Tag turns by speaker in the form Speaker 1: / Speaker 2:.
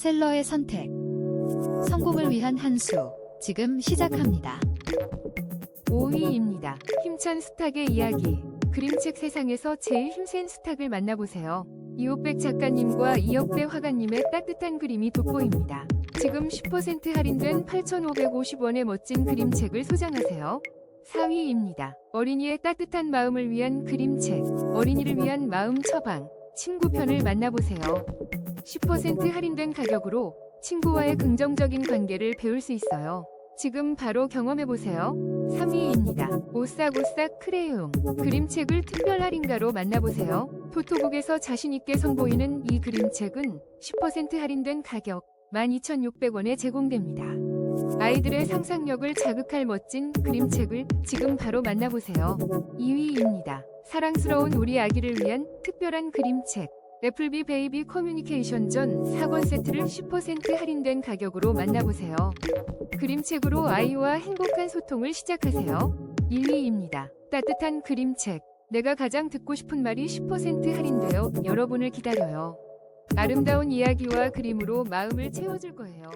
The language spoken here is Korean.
Speaker 1: 셀러의 선택. 성공을 위한 한 수. 지금 시작합니다.
Speaker 2: 5위입니다. 힘찬 수탉의 이야기. 그림책 세상에서 제일 힘센 수탉을 만나보세요. 이옥백 작가님과 이혁배 화가님의 따뜻한 그림이 돋보입니다. 지금 10% 할인된 8,550원의 멋진 그림책을 소장하세요. 4위입니다. 어린이의 따뜻한 마음을 위한 그림책. 어린이를 위한 마음 처방. 친구 편을 만나보세요. 10% 할인된 가격으로 친구와의 긍정적인 관계를 배울 수 있어요. 지금 바로 경험해보세요. 3위입니다. 오싹오싹 크레용. 그림책을 특별 할인가로 만나보세요. 토토북에서 자신있게 선보이는 이 그림책은 10% 할인된 가격 12,600원에 제공됩니다. 아이들의 상상력을 자극할 멋진 그림책을 지금 바로 만나보세요. 2위입니다. 사랑스러운 우리 아기를 위한 특별한 그림책. 애플비 베이비 커뮤니케이션 전 4권 세트를 10% 할인된 가격으로 만나보세요. 그림책으로 아이와 행복한 소통을 시작하세요. 1위입니다. 따뜻한 그림책. 내가 가장 듣고 싶은 말이 10% 할인되어 여러분을 기다려요. 아름다운 이야기와 그림으로 마음을 채워줄 거예요.